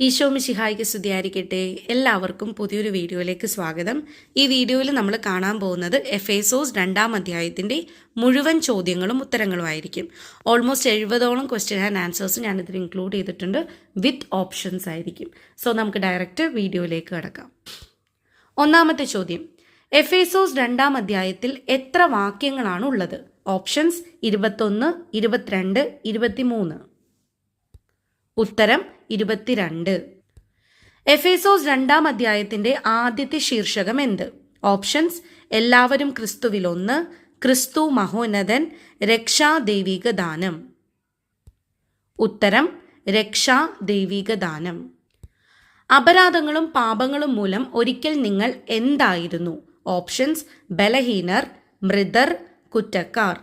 ഈശോ മിശിഹായിക്ക് സ്തുതിയായിരിക്കട്ടെ. എല്ലാവർക്കും പുതിയൊരു വീഡിയോയിലേക്ക് സ്വാഗതം. ഈ വീഡിയോയിൽ നമ്മൾ കാണാൻ പോകുന്നത് എഫേസോസ് രണ്ടാം അധ്യായത്തിന്റെ മുഴുവൻ ചോദ്യങ്ങളും ഉത്തരങ്ങളുമായിരിക്കും ഓൾമോസ്റ്റ് എഴുപതോളം ക്വസ്റ്റ്യൻ ആൻഡ് ആൻസേഴ്സ് ഞാനിതിൽ ഇൻക്ലൂഡ് ചെയ്തിട്ടുണ്ട്. വിത്ത് ഓപ്ഷൻസ് ആയിരിക്കും. സോ നമുക്ക് ഡയറക്റ്റ് വീഡിയോയിലേക്ക് കിടക്കാം. ഒന്നാമത്തെ ചോദ്യം. എഫേസോസ് രണ്ടാം അധ്യായത്തിൽ എത്ര വാക്യങ്ങളാണ് ഉള്ളത്? ഓപ്ഷൻസ് ഇരുപത്തൊന്ന് ഇരുപത്തിരണ്ട് ഇരുപത്തിമൂന്ന്. ഉത്തരം ഇരുപത്തിരണ്ട്. എഫേസോസ് രണ്ടാം അധ്യായത്തിന്റെ ആദ്യത്തെ ശീർഷകം എന്ത്? ഓപ്ഷൻസ് എല്ലാവരും ക്രിസ്തുവിലൊന്ന് ക്രിസ്തു മഹോന്നതൻ രക്ഷാ ദൈവിക ദാനം ഉത്തരം രക്ഷാ ദൈവിക ദാനം അപരാധങ്ങളും പാപങ്ങളും മൂലം ഒരിക്കൽ നിങ്ങൾ എന്തായിരുന്നു? ഓപ്ഷൻസ് ബലഹീനർ മൃതർ കുറ്റക്കാർ.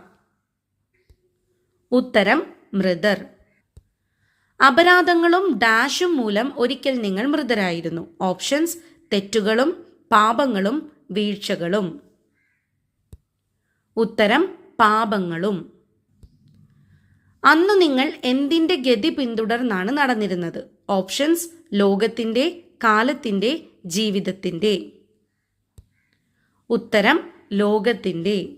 ഉത്തരം മൃദർ അപരാധങ്ങളും ഡാഷും മൂലം ഒരിക്കൽ നിങ്ങൾ മൃതരായിരുന്നു. ഓപ്ഷൻസ് തെറ്റുകളും പാപങ്ങളും വീഴ്ചകളും. ഉത്തരം പാപങ്ങളും. അന്നു നിങ്ങൾ എന്തിന്റെ ഗതി പിന്തുടർന്നാണ് നടന്നിരുന്നത്? ഓപ്ഷൻസ് ലോകത്തിന്റെ കാലത്തിന്റെ ജീവിതത്തിന്റെ ഉത്തരം ലോകത്തിന്റെ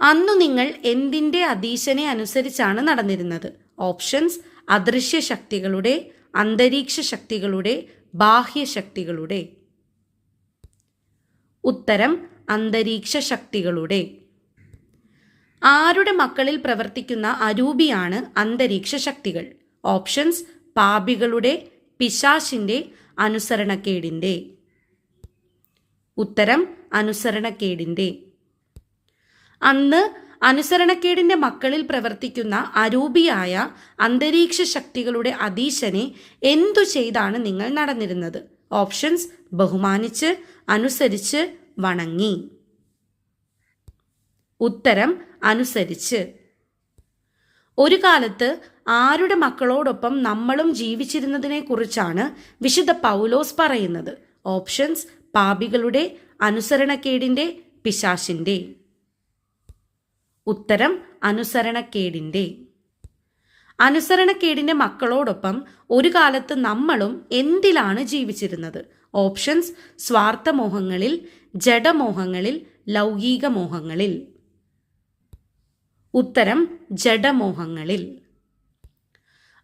അന്നു നിങ്ങൾ എന്തിന്റെ അധീശനെ അനുസരിച്ചാണ് നടന്നിരുന്നത്? ഓപ്ഷൻസ് അദൃശ്യ ശക്തികളുടെ അന്തരീക്ഷ ശക്തികളുടെ ബാഹ്യ ശക്തികളുടെ ഉത്തരം അന്തരീക്ഷ ശക്തികളുടെ ആരുടെ മക്കളിൽ പ്രവർത്തിക്കുന്ന അരൂപിയാണ് അന്തരീക്ഷ ശക്തികൾ ഓപ്ഷൻസ് പാപികളുടെ പിശാശിന്റെ അനുസരണക്കേടിന്റെ. ഉത്തരം അനുസരണക്കേടിന്റെ. അന്ന് അനുസരണക്കേടിന്റെ മക്കളിൽ പ്രവർത്തിക്കുന്ന അരൂപിയായ അന്തരീക്ഷ ശക്തികളുടെ അധീശനെ എന്തു ചെയ്താണ് നിങ്ങൾ നടന്നിരുന്നത്? ഓപ്ഷൻസ് ബഹുമാനിച്ച് അനുസരിച്ച് വണങ്ങി. ഉത്തരം അനുസരിച്ച്. ഒരു കാലത്ത് ആരുടെ മക്കളോടൊപ്പം നമ്മളും ജീവിച്ചിരുന്നതിനെ കുറിച്ചാണ് വിശുദ്ധ പൗലോസ് പറയുന്നത്. ഓപ്ഷൻസ് പാപികളുടെ അനുസരണക്കേടിന്റെ പിശാശിന്റെ. ഉത്തരം അനുസരണക്കേടിന്റെ അനുസരണക്കേടിന്റെ മക്കളോടൊപ്പം ഒരു കാലത്ത് നമ്മളും എന്തിലാണ് ജീവിച്ചിരുന്നത്? ഓപ്ഷൻസ് സ്വാർത്ഥമോഹങ്ങളിൽ ജഡമോഹങ്ങളിൽ ലൗകിക മോഹങ്ങളിൽ ഉത്തരം ജഡമോഹങ്ങളിൽ.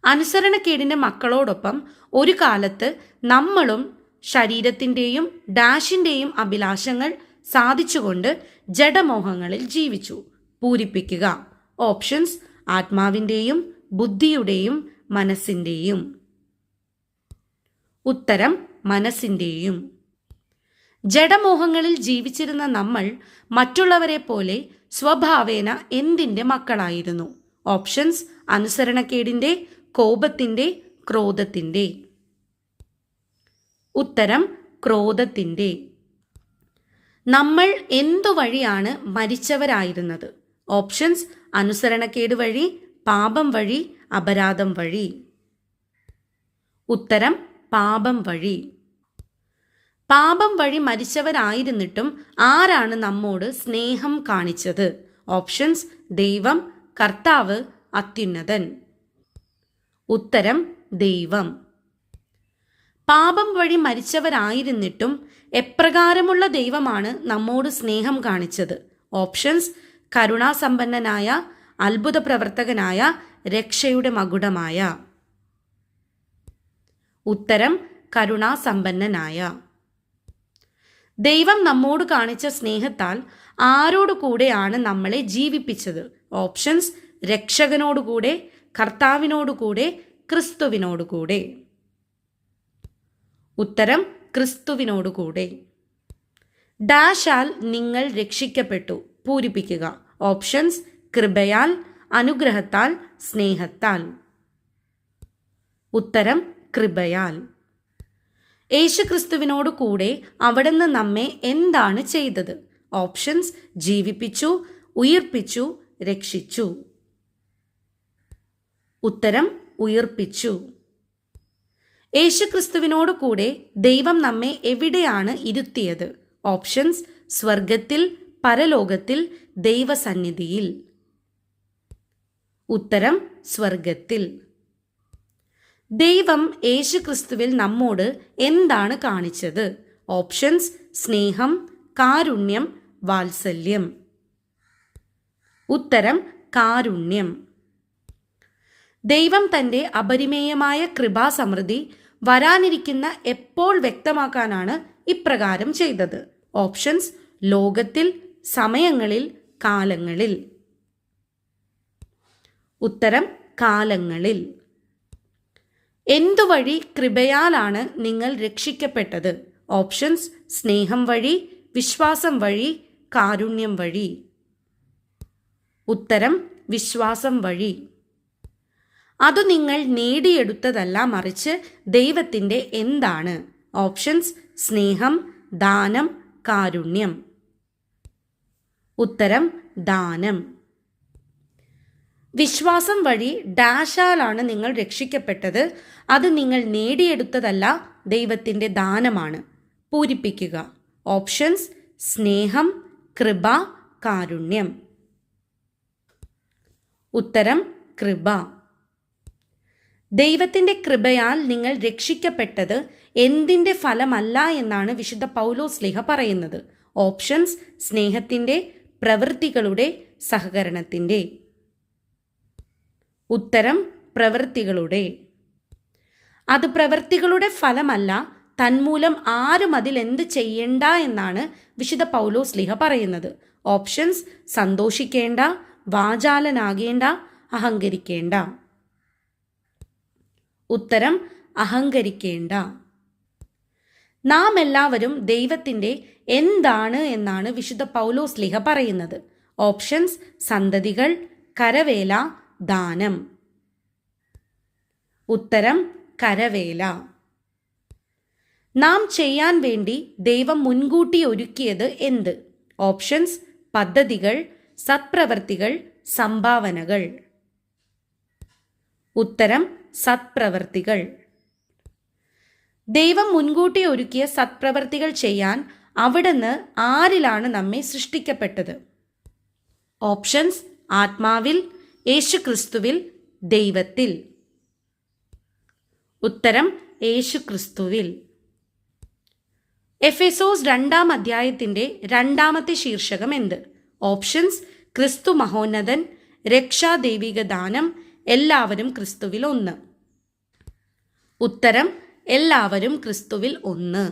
അനുസരണക്കേടിന്റെ മക്കളോടൊപ്പം ഒരു കാലത്ത് നമ്മളും ശരീരത്തിന്റെയും ഡാഷിന്റെയും അഭിലാഷങ്ങൾ സാധിച്ചുകൊണ്ട് ജഡമോഹങ്ങളിൽ ജീവിച്ചു. പൂരിപ്പിക്കുക. ഓപ്ഷൻസ് ആത്മാവിന്റെയും ബുദ്ധിയുടെയും മനസ്സിന്റെയും ഉത്തരം മനസ്സിന്റെയും ജഡമോഹങ്ങളിൽ ജീവിച്ചിരുന്ന നമ്മൾ മറ്റുള്ളവരെ പോലെ സ്വഭാവേന എന്തിന്റെ മക്കളായിരുന്നു? ഓപ്ഷൻസ് അനുസരണക്കേടിന്റെ കോപത്തിന്റെ ക്രോധത്തിന്റെ ഉത്തരം ക്രോധത്തിന്റെ നമ്മൾ എന്തു വഴിയാണ് മരിച്ചവരായിരുന്നത്? ഓപ്ഷൻസ് അനുസരണക്കേട് വഴി പാപം വഴി അപരാധം വഴി. ഉത്തരം പാപം വഴി. പാപം വഴി മരിച്ചവരായിരുന്നിട്ടും ആരാണ് നമ്മോട് സ്നേഹം കാണിച്ചത്? ഓപ്ഷൻസ് ദൈവം കർത്താവ് അത്യുന്നതൻ. ഉത്തരം ദൈവം. പാപം വഴി മരിച്ചവരായിരുന്നിട്ടും എപ്രകാരമുള്ള ദൈവമാണ് നമ്മോട് സ്നേഹം കാണിച്ചത്? ഓപ്ഷൻസ് കരുണാസമ്പന്നനായ അത്ഭുത പ്രവർത്തകനായ രക്ഷയുടെ മകുടമായ. ഉത്തരം കരുണാസമ്പന്നനായ. ദൈവം നമ്മോട് കാണിച്ച സ്നേഹത്താൽ ആരോടു കൂടെയാണ് നമ്മളെ ജീവിപ്പിച്ചത്. ഓപ്ഷൻസ് രക്ഷകനോടുകൂടെ കർത്താവിനോടുകൂടെ ക്രിസ്തുവിനോടുകൂടെ ഉത്തരം ക്രിസ്തുവിനോടുകൂടെ ഡാഷാൽ നിങ്ങൾ രക്ഷിക്കപ്പെട്ടു. പൂരിപ്പിക്കുക. ഓപ്ഷൻസ് കൃപയാൽ അനുഗ്രഹത്താൽ സ്നേഹത്താൽ. ഉത്തരം കൃപയാൽ. യേശുക്രിസ്തുവിനോട് കൂടെ അവിടുന്ന് നമ്മെ എന്താണ് ചെയ്തത്? ഓപ്ഷൻസ് ജീവിപ്പിച്ചു ഉയർപ്പിച്ചു രക്ഷിച്ചു. ഉത്തരം ഉയിർപ്പിച്ചു. യേശുക്രിസ്തുവിനോട് കൂടെ ദൈവം നമ്മെ എവിടെയാണ് ഇരുത്തിയത്? ഓപ്ഷൻസ് സ്വർഗത്തിൽ പരലോകത്തിൽ ദൈവസന്നിധിയിൽ. ഉത്തരം സ്വർഗത്തിൽ ദൈവം യേശുക്രിസ്തുവിൽ നമ്മോട് എന്താണ് കാണിച്ചത്? ഓപ്ഷൻസ് സ്നേഹം കാരുണ്യം വാത്സല്യം. ഉത്തരം കാരുണ്യം. ദൈവം തന്റെ അപരിമേയമായ കൃപാസമൃദ്ധി വരാനിരിക്കുന്ന എപ്പോൾ വ്യക്തമാക്കാനാണ് ഇപ്രകാരം ചെയ്തത്? ഓപ്ഷൻസ് ലോകത്തിൽ സമയങ്ങളിൽ കാലങ്ങളിൽ. ഉത്തരം കാലങ്ങളിൽ. എന്തുവഴി കൃപയാലാണ് നിങ്ങൾ രക്ഷിക്കപ്പെട്ടത്? ഓപ്ഷൻസ് സ്നേഹം വഴി വിശ്വാസം വഴി കാരുണ്യം വഴി. ഉത്തരം വിശ്വാസം വഴി. അത് നിങ്ങൾ നേടിയെടുത്തതല്ല മറിച്ച് ദൈവത്തിന്റെ എന്താണ്? ഓപ്ഷൻസ് സ്നേഹം ദാനം കാരുണ്യം. ഉത്തരം ദാനം. വിശ്വാസം വഴി ഡാഷാലാണ് നിങ്ങൾ രക്ഷിക്കപ്പെട്ടത്. അത് നിങ്ങൾ നേടിയെടുത്തതല്ല ദൈവത്തിന്റെ ദാനമാണ്. പൂരിപ്പിക്കുക. ഓപ്ഷൻസ് സ്നേഹം കൃപ കാരുണ്യം. ഉത്തരം കൃപ. ദൈവത്തിന്റെ കൃപയാൽ നിങ്ങൾ രക്ഷിക്കപ്പെട്ടത് എന്തിന്റെ ഫലമല്ല എന്നാണ് വിശുദ്ധ പൗലോസ് ലേഖ പറയുന്നത്. ഓപ്ഷൻസ് സ്നേഹത്തിന്റെ പ്രവൃത്തികളുടെ സഹകരണത്തിന്റെ. ഉത്തരം പ്രവൃത്തികളുടെ. അത് പ്രവൃത്തികളുടെ ഫലമല്ല തന്മൂലം ആരും അതിൽ എന്ത് ചെയ്യണ്ട എന്നാണ് വിശുദ്ധ പൗലോസ് ലിഹ പറയുന്നത്. ഓപ്ഷൻസ് സന്തോഷിക്കേണ്ട വാചാലനാകേണ്ട അഹങ്കരിക്കേണ്ട. ഉത്തരം അഹങ്കരിക്കേണ്ട. നാം എല്ലാവരും ദൈവത്തിന്റെ എന്താണ് എന്നാണ് വിശുദ്ധ പൗലോസ് ലിഹ പറയുന്നത്. ഓപ്ഷൻസ് സന്തതികൾ കരവേല ദാനം. ഉത്തരം കരവേല. നാം ചെയ്യാൻ വേണ്ടി ദൈവം മുൻകൂട്ടി ഒരുക്കിയത് എന്ത്? ഓപ്ഷൻസ് പദ്ധതികൾ സത്പ്രവർത്തികൾ സംഭാവനകൾ. ഉത്തരം സത്പ്രവർത്തികൾ. ദൈവം മുൻകൂട്ടി ഒരുക്കിയ സത്പ്രവർത്തികൾ ചെയ്യാൻ അവിടുന്ന് ആരിലാണ് നമ്മെ സൃഷ്ടിക്കപ്പെട്ടത്? ഓപ്ഷൻസ് ആത്മാവിൽ യേശുക്രിസ്തുവിൽ ദൈവത്തിൽ. ഉത്തരം യേശുക്രിസ്തുവിൽ. എഫെസോസ് രണ്ടാം അധ്യായത്തിന്റെ രണ്ടാമത്തെ ശീർഷകം എന്ത്? ഓപ്ഷൻസ് ക്രിസ്തു മഹോന്നതൻ രക്ഷാദൈവിക ദാനം എല്ലാവരും ക്രിസ്തുവിൽ ഒന്ന്. ഉത്തരം എല്ലാവരും ക്രിസ്തുവിൽ ഒന്ന്.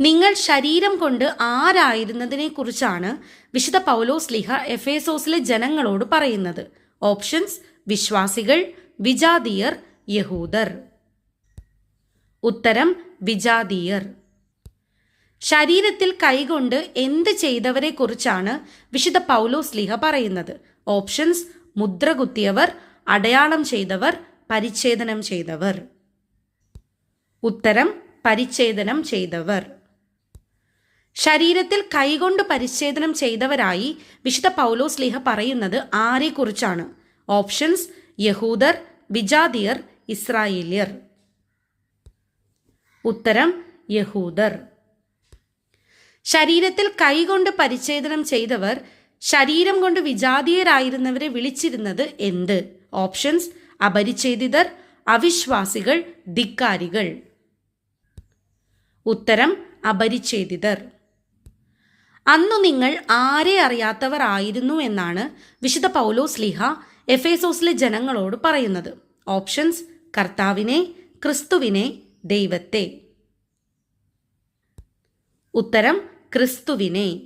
നിങ്ങൾ ശരീരം കൊണ്ട് ആരായിരുന്നതിനെക്കുറിച്ചാണ് വിശുദ്ധ പൗലോസ് ലിഹ എഫേസോസിലെ ജനങ്ങളോട് പറയുന്നത്. ഓപ്ഷൻസ് വിശ്വാസികൾ വിജാതീയർ യഹൂദർ. ഉത്തരം വിജാതീയർ. ശരീരത്തിൽ കൈകൊണ്ട് എന്ത് ചെയ്തവരെക്കുറിച്ചാണ് വിശുദ്ധ പൗലോസ് ലിഹ പറയുന്നത്. ഓപ്ഷൻസ് മുദ്ര കുത്തിയവർ അടയാളം ചെയ്തവർ പരിച്ഛേദനം ചെയ്തവർ. ഉത്തരം പരിച്ഛേദനം ചെയ്തവർ. ശരീരത്തിൽ കൈകൊണ്ട് പരിച്ഛേദനം ചെയ്തവരായി വിശുദ്ധ പൗലോസ് ലിഹ പറയുന്നത് ആരെക്കുറിച്ചാണ്? ഓപ്ഷൻസ് യഹൂദർ വിജാതിയർ ഇസ്രായേലിയർ. ഉത്തരം യഹൂദർ. ശരീരത്തിൽ കൈകൊണ്ട് പരിച്ഛേദനം ചെയ്തവർ ശരീരം കൊണ്ട് വിജാതീയരായിരുന്നവരെ വിളിച്ചിരുന്നത് എന്ത്? ഓപ്ഷൻസ് അപരിച്ഛേദിതർ അവിശ്വാസികൾ ധിക്കാരികൾ. ഉത്തരം അപരിച്ഛേദിതർ. അന്നു നിങ്ങൾ ആരെ അറിയാത്തവർ ആയിരുന്നു എന്നാണ് വിശുദ്ധ പൗലോസ് ലിഹ എഫേസോസിലെ ജനങ്ങളോട് പറയുന്നത്. ഓപ്ഷൻസ് കർത്താവിനെ ക്രിസ്തുവിനെ ദൈവത്തെ. ഉത്തരം ക്രിസ്തുവിനെ.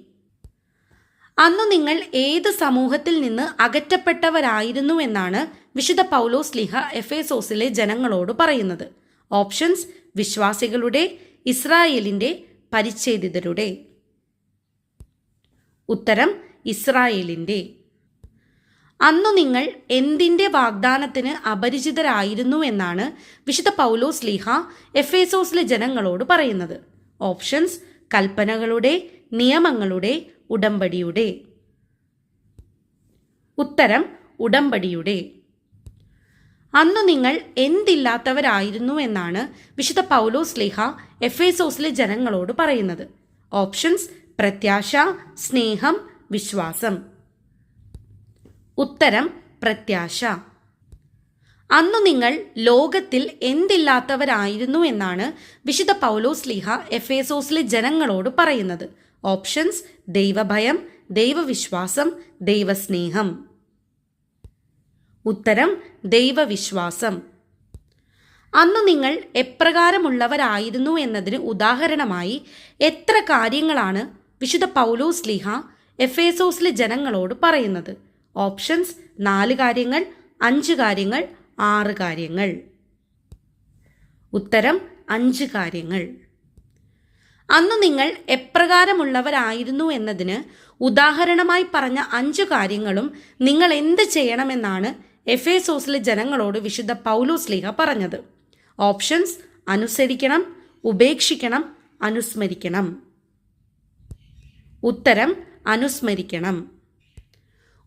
അന്നു നിങ്ങൾ ഏത് സമൂഹത്തിൽ നിന്ന് അകറ്റപ്പെട്ടവരായിരുന്നു എന്നാണ് വിശുദ്ധ പൗലോസ് ലിഹ എഫേസോസിലെ ജനങ്ങളോട് പറയുന്നത്. ഓപ്ഷൻസ് വിശ്വാസികളുടെ ഇസ്രായേലിന്റെ പരിച്ഛേദിതരുടെ. ഉത്തരം ഇസ്രായേലിന്റെ അന്നു നിങ്ങൾ എന്തിന്റെ വാഗ്ദാനത്തിന് അപരിചിതരായിരുന്നു എന്നാണ് വിശുദ്ധ പൗലോസ് ലീഹ എഫേസോസിലെ ജനങ്ങളോട് പറയുന്നത്. ഓപ്ഷൻസ് കൽപ്പനകളുടെ നിയമങ്ങളുടെ ഉടമ്പടിയുടെ. ഉത്തരം ഉടമ്പടിയുടെ. അന്നു നിങ്ങൾ എന്തില്ലാത്തവരായിരുന്നു എന്നാണ് വിശുദ്ധ പൗലോസ് ലേഖ എഫേസോസിലെ ജനങ്ങളോട് പറയുന്നത്. ഓപ്ഷൻസ് പ്രത്യാശ സ്നേഹം വിശ്വാസം. ഉത്തരം പ്രത്യാശ. അന്നു നിങ്ങൾ ലോകത്തിൽ എന്തില്ലാത്തവരായിരുന്നു എന്നാണ് വിശുദ്ധ പൗലോസ് ലീഹ എഫേസോസിലെ ജനങ്ങളോട് പറയുന്നത്. ഓപ്ഷൻസ് ദൈവഭയം ദൈവവിശ്വാസം ദൈവസ്നേഹം. ഉത്തരം ദൈവവിശ്വാസം. അന്ന് നിങ്ങൾ എപ്രകാരമുള്ളവരായിരുന്നു എന്നതിന് ഉദാഹരണമായി എത്ര കാര്യങ്ങളാണ് വിശുദ്ധ പൗലോസ് ലീഹ എഫേസോസിലെ ജനങ്ങളോട് പറയുന്നത്? ഓപ്ഷൻസ് നാല് കാര്യങ്ങൾ അഞ്ച് കാര്യങ്ങൾ ആറ് കാര്യങ്ങൾ. ഉത്തരം അഞ്ച് കാര്യങ്ങൾ. അന്ന് നിങ്ങൾ എപ്രകാരമുള്ളവരായിരുന്നു എന്നതിന് ഉദാഹരണമായി പറഞ്ഞ അഞ്ചു കാര്യങ്ങളും നിങ്ങൾ എന്ത് ചെയ്യണമെന്നാണ് എഫേസോസിലെ ജനങ്ങളോട് വിശുദ്ധ പൗലോസ് ലീഹ പറഞ്ഞത്. ഓപ്ഷൻസ് അനുസരിക്കണം ഉപേക്ഷിക്കണം അനുസ്മരിക്കണം. ഉത്തരം അനുസ്മരിക്കണം.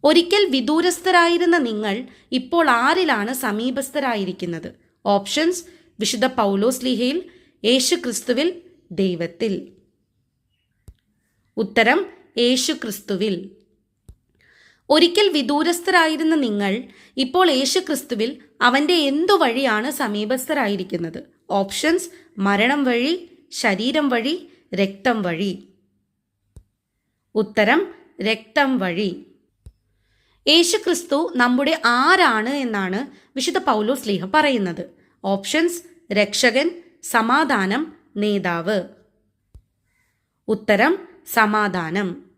ഒരിക്കൽ വിദൂരസ്ഥരായിരുന്ന നിങ്ങൾ ഇപ്പോൾ ആരിലാണ് സമീപസ്ഥരായിരിക്കുന്നത്? ഓപ്ഷൻസ് വിശുദ്ധ പൗലോസ് ലീഹയിൽ യേശു ക്രിസ്തുവിൽ ദൈവത്തിൽ. ഉത്തരം യേശു ക്രിസ്തുവിൽ ഒരിക്കൽ വിദൂരസ്ഥരായിരുന്ന നിങ്ങൾ ഇപ്പോൾ യേശു ക്രിസ്തുവിൽ അവന്റെ എന്തു വഴിയാണ് സമീപസ്ഥരായിരിക്കുന്നത്? ഓപ്ഷൻസ് മരണം വഴി ശരീരം വഴി രക്തം വഴി. ഉത്തരം രക്തം വഴി. യേശു ക്രിസ്തു നമ്മുടെ ആരാണ് എന്നാണ് വിശുദ്ധ പൗലോസ് ലീഹ പറയുന്നത്. ഓപ്ഷൻസ് രക്ഷകൻ സമാധാനം നേതാവ്. ഉത്തരം സമാധാനം.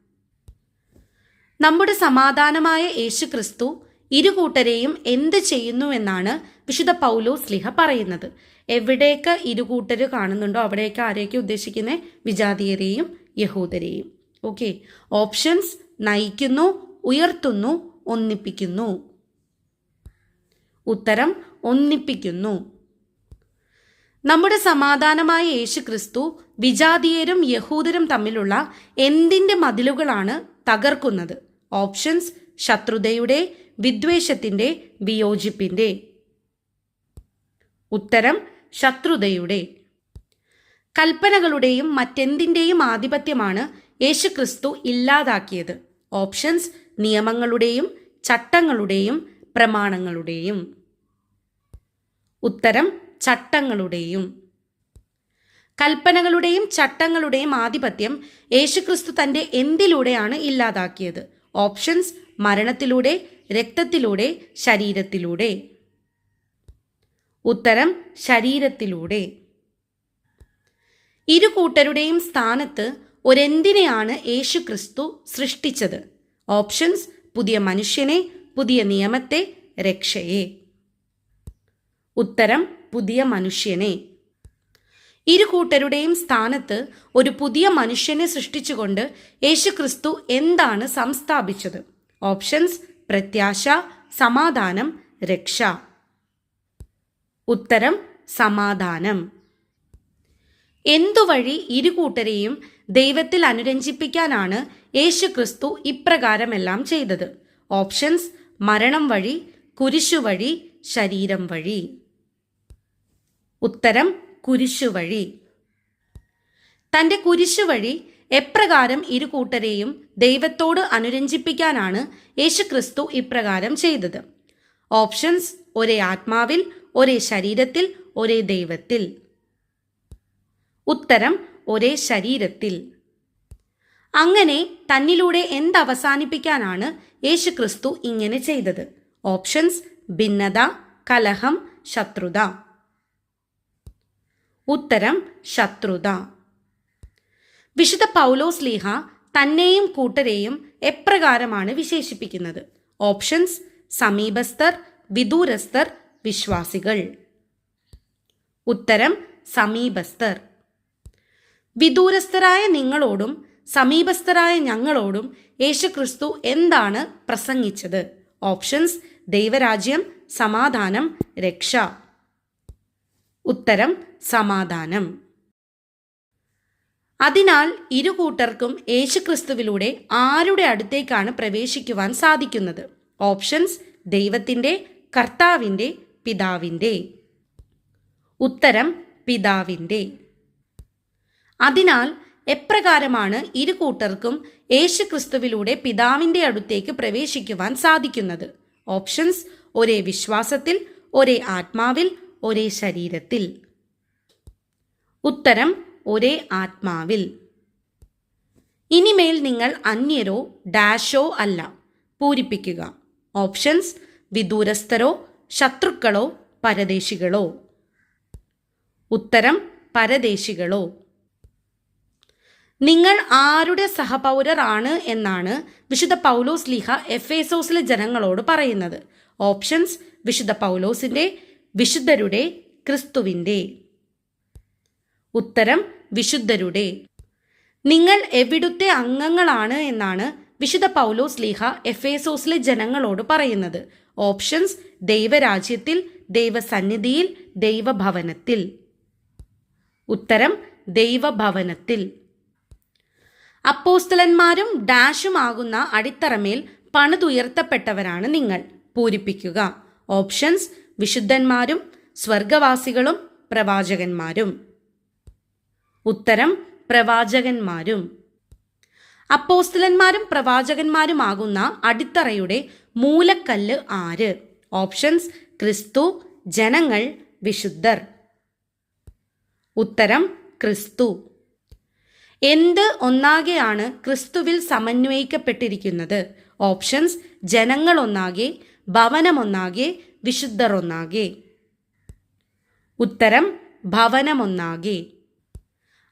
നമ്മുടെ സമാധാനമായ യേശു ക്രിസ്തു ഇരുകൂട്ടരെയും എന്ത് ചെയ്യുന്നുവെന്നാണ് വിശുദ്ധ പൗലോസ് ലിഹ പറയുന്നത്. എവിടെയൊക്കെ ഇരുകൂട്ടർ കാണുന്നുണ്ടോ അവിടെയൊക്കെ ആരെയൊക്കെ ഉദ്ദേശിക്കുന്നത് വിജാതീയരെയും യഹൂദരെയും. ഓക്കെ. ഓപ്ഷൻസ് നയിക്കുന്നു ഉയർത്തുന്നു ഒന്നിപ്പിക്കുന്നു. ഉത്തരം ഒന്നിപ്പിക്കുന്നു. നമ്മുടെ സമാധാനമായ യേശു ക്രിസ്തു വിജാതീയരും യഹൂദരും തമ്മിലുള്ള എന്തിന്റെ മതിലുകളാണ് തകർക്കുന്നത്? ഓപ്ഷൻസ് ശത്രുതയുടെ വിദ്വേഷത്തിന്റെ വിയോജിപ്പിന്റെ. ഉത്തരം ശത്രുതയുടെ. കൽപ്പനകളുടെയും മറ്റെന്തിന്റെയും ആധിപത്യമാണ് യേശുക്രിസ്തു ഇല്ലാതാക്കിയത്. ഓപ്ഷൻസ് നിയമങ്ങളുടെയും ചട്ടങ്ങളുടെയും പ്രമാണങ്ങളുടെയും. ഉത്തരം ചട്ടങ്ങളുടെയും. കൽപ്പനകളുടെയും ചട്ടങ്ങളുടെയും ആധിപത്യം യേശുക്രിസ്തു തന്റെ എന്തിലൂടെയാണ് ഇല്ലാതാക്കിയത്? ഓപ്ഷൻസ് മരണത്തിലൂടെ രക്തത്തിലൂടെ ശരീരത്തിലൂടെ. ഉത്തരം ശരീരത്തിലൂടെ. ഇരു കൂട്ടരുടെയും സ്ഥാനത്ത് ഒരെന്തിനെയാണ് യേശു ക്രിസ്തു സൃഷ്ടിച്ചത്? ഓപ്ഷൻസ് പുതിയ മനുഷ്യനെ പുതിയ നിയമത്തെ രക്ഷയെ. ഉത്തരം പുതിയ മനുഷ്യനെ. ഇരു കൂട്ടരുടെയും സ്ഥാനത്ത് ഒരു പുതിയ മനുഷ്യനെ സൃഷ്ടിച്ചുകൊണ്ട് യേശുക്രിസ്തു എന്താണ് സംസ്ഥാപിച്ചത്? ഓപ്ഷൻസ് പ്രത്യാശ സമാധാനം രക്ഷ. ഉത്തരം സമാധാനം. എന്തുവഴി ഇരു കൂട്ടരെയും ദൈവത്തിൽ അനുരഞ്ജിപ്പിക്കാനാണ് യേശുക്രിസ്തു ഇപ്രകാരമെല്ലാം ചെയ്തത്? ഓപ്ഷൻസ് മരണം വഴി കുരിശു വഴി ശരീരം വഴി. ഉത്തരം കുരിശു തന്റെ തന്റെ കുരിശുവഴി എപ്രകാരം ഇരു കൂട്ടരെയും ദൈവത്തോട് അനുരഞ്ജിപ്പിക്കാനാണ് യേശുക്രിസ്തു ഇപ്രകാരം ചെയ്തത്. ഓപ്ഷൻസ് ഒരേ ആത്മാവിൽ ഒരേ ശരീരത്തിൽ ഒരേ ദൈവത്തിൽ. ഉത്തരം ഒരേ ശരീരത്തിൽ. അങ്ങനെ തന്നിലൂടെ എന്തവസാനിപ്പിക്കാനാണ് യേശുക്രിസ്തു ഇങ്ങനെ ചെയ്തത്? ഓപ്ഷൻസ് ഭിന്നത കലഹം ശത്രുത. ഉത്തരം ശത്രുത. വിശുദ്ധ പൗലോസ് ലീഹ തന്നെയും കൂട്ടരെയും എപ്രകാരമാണ് വിശേഷിപ്പിക്കുന്നത്? ഓപ്ഷൻസ് സമീപസ്ഥർ വിദൂരസ്ഥർ വിശ്വാസികൾ. ഉത്തരം സമീപസ്ഥർ. വിദൂരസ്ഥരായ നിങ്ങളോടും സമീപസ്ഥരായ ഞങ്ങളോടും യേശുക്രിസ്തു എന്താണ് പ്രസംഗിച്ചത്? ഓപ്ഷൻസ് ദൈവരാജ്യം സമാധാനം രക്ഷ. ഉത്തരം സമാധാനം. അതിനാൽ ഇരു കൂട്ടർക്കും യേശുക്രിസ്തുവിലൂടെ ആരുടെ അടുത്തേക്കാണ് പ്രവേശിക്കുവാൻ സാധിക്കുന്നത്? ഓപ്ഷൻസ് ദൈവത്തിന്റെ കർത്താവിന്റെ പിതാവിന്റെ. ഉത്തരം പിതാവിന്റെ. അതിനാൽ എപ്രകാരമാണ് ഇരു കൂട്ടർക്കും യേശുക്രിസ്തുവിലൂടെ പിതാവിന്റെ അടുത്തേക്ക് പ്രവേശിക്കുവാൻ സാധിക്കുന്നത്? ഓപ്ഷൻസ് ഒരേ വിശ്വാസത്തിൽ ഒരേ ആത്മാവിൽ ഒരേ ശരീരത്തിൽ. ഉത്തരം ഒരേ ആത്മാവിൽ. ഇനിമേൽ നിങ്ങൾ അന്യരോ ഡാഷോ അല്ല പൂരിപ്പിക്കുക. ഓപ്ഷൻസ് വിദൂരസ്ഥരോ ശത്രുക്കളോ പരദേശികളോ. ഉത്തരം പരദേശികളോ. നിങ്ങൾ ആരുടെ സഹപൗരർ ആണ് എന്നാണ് വിശുദ്ധ പൗലോസ് ലീഹ എഫേസോസിലെ ജനങ്ങളോട് പറയുന്നത്. ഓപ്ഷൻസ് വിശുദ്ധ പൗലോസിന്റെ വിശുദ്ധരുടെ ക്രിസ്തുവിന്റെ. ഉത്തരം വിശുദ്ധരുടെ. നിങ്ങൾ എവിടുത്തെ അംഗങ്ങളാണ് എന്നാണ് വിശുദ്ധ പൗലോസ് ലീഹ എഫേസോസിലെ ജനങ്ങളോട് പറയുന്നത്. ഓപ്ഷൻസ് ദൈവരാജ്യത്തിൽ ദൈവസന്നിധിയിൽ ദൈവഭവനത്തിൽ. ഉത്തരം ദൈവഭവനത്തിൽ. അപ്പോസ്തലന്മാരും ഡാഷും ആകുന്ന അടിത്തറമേൽ പണിതുയർത്തപ്പെട്ടവരാണ് നിങ്ങൾ. പൂരിപ്പിക്കുക. ഓപ്ഷൻസ് വിശുദ്ധന്മാരും സ്വർഗവാസികളും പ്രവാചകന്മാരും. ഉത്തരം പ്രവാചകന്മാരും. അപ്പോസ്തലന്മാരും പ്രവാചകന്മാരുമാകുന്ന അടിത്തറയുടെ മൂലക്കല്ല് ആര്? ഓപ്ഷൻസ് ക്രിസ്തു ജനങ്ങൾ വിശുദ്ധർ. ഉത്തരം ക്രിസ്തു. എന്ത് ഒന്നാകെയാണ് ക്രിസ്തുവിൽ സമന്വയിക്കപ്പെട്ടിരിക്കുന്നത്? ഓപ്ഷൻസ് ജനങ്ങളൊന്നാകെ ഭവനമൊന്നാകെ വിശുദ്ധർ ഒന്നാകെ ഉത്തരം ഭവനമൊന്നാകെ.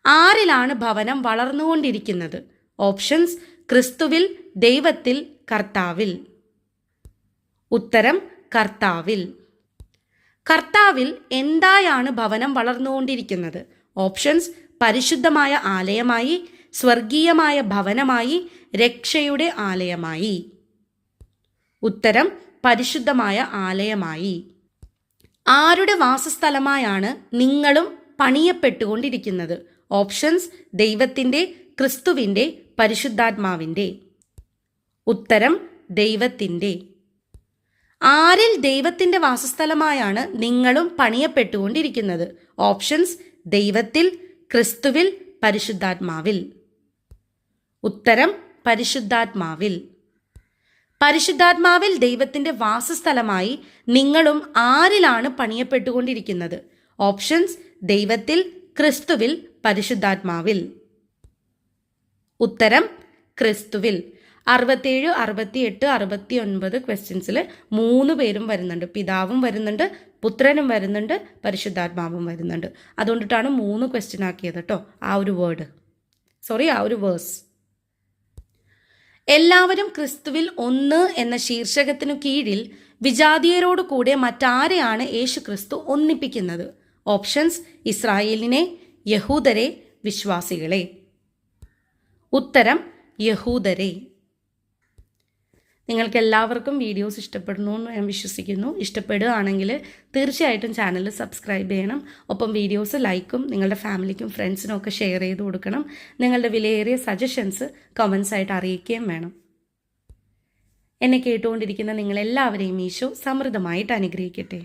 ആരിലാണ് ഭവനം വളർന്നുകൊണ്ടിരിക്കുന്നത്. ഓപ്ഷൻസ് ക്രിസ്തുവിൽ ദൈവത്തിൽ കർത്താവിൽ. ഉത്തരം കർത്താവിൽ. കർത്താവിൽ എന്തായാണ് ഭവനം വളർന്നുകൊണ്ടിരിക്കുന്നത്? ഓപ്ഷൻസ് പരിശുദ്ധമായ ആലയമായി സ്വർഗീയമായ ഭവനമായി രക്ഷയുടെ ആലയമായി. ഉത്തരം പരിശുദ്ധമായ ആലയമായി. ആരുടെ വാസസ്ഥലമായാണ് നിങ്ങളും പണിയപ്പെട്ടുകൊണ്ടിരിക്കുന്നത്? ഓപ്ഷൻസ് ദൈവത്തിന്റെ ക്രിസ്തുവിന്റെ പരിശുദ്ധാത്മാവിന്റെ. ഉത്തരം ദൈവത്തിന്റെ. ആരിൽ ദൈവത്തിന്റെ വാസസ്ഥലമായാണ് നിങ്ങളും പണിയപ്പെട്ടുകൊണ്ടിരിക്കുന്നത്? ഓപ്ഷൻസ് ദൈവത്തിൽ ക്രിസ്തുവിൽ പരിശുദ്ധാത്മാവിൽ. ഉത്തരം പരിശുദ്ധാത്മാവിൽ. പരിശുദ്ധാത്മാവിൽ ദൈവത്തിന്റെ വാസസ്ഥലമായി നിങ്ങളും ആരിലാണ് പണിയപ്പെട്ടുകൊണ്ടിരിക്കുന്നത്? ഓപ്ഷൻസ് ദൈവത്തിൽ ക്രിസ്തുവിൽ പരിശുദ്ധാത്മാവിൽ. ഉത്തരം ക്രിസ്തുവിൽ. അറുപത്തേഴ് അറുപത്തിയെട്ട് അറുപത്തി ഒൻപത് ക്വസ്റ്റ്യൻസിൽ മൂന്ന് പേരും വരുന്നുണ്ട്. പിതാവും വരുന്നുണ്ട് പുത്രനും വരുന്നുണ്ട് പരിശുദ്ധാത്മാവും വരുന്നുണ്ട്. അതുകൊണ്ടിട്ടാണ് മൂന്ന് ക്വസ്റ്റ്യൻ ആക്കിയത് കേട്ടോ ആ ഒരു വേർഡ് സോറി ആ ഒരു വേഴ്സ് എല്ലാവരും ക്രിസ്തുവിൽ ഒന്ന് എന്ന ശീർഷകത്തിനു കീഴിൽ വിജാതീയരോട് കൂടെ മറ്റാരെയാണ് യേശു ക്രിസ്തു ഒന്നിപ്പിക്കുന്നത്? ഓപ്ഷൻസ് ഇസ്രായേലിനെ യഹൂദരെ വിശ്വാസികളെ. ഉത്തരം യഹൂദരെ. നിങ്ങൾക്ക് എല്ലാവർക്കും വീഡിയോസ് ഇഷ്ടപ്പെടുന്നു എന്ന് ഞാൻ വിശ്വസിക്കുന്നു. ഇഷ്ടപ്പെടുകയാണെങ്കിൽ തീർച്ചയായിട്ടും ചാനൽ സബ്സ്ക്രൈബ് ചെയ്യണം. ഒപ്പം വീഡിയോസ് ലൈക്കും നിങ്ങളുടെ ഫാമിലിക്കും ഫ്രണ്ട്സിനും ഒക്കെ ഷെയർ ചെയ്ത് കൊടുക്കണം. നിങ്ങളുടെ വിലയേറിയ സജഷൻസ് കമൻസ് ആയിട്ട് അറിയിക്കുകയും വേണം. എന്നെ കേട്ടുകൊണ്ടിരിക്കുന്ന നിങ്ങളെല്ലാവരെയും ഈശോ സമൃദ്ധമായിട്ട് അനുഗ്രഹിക്കട്ടെ.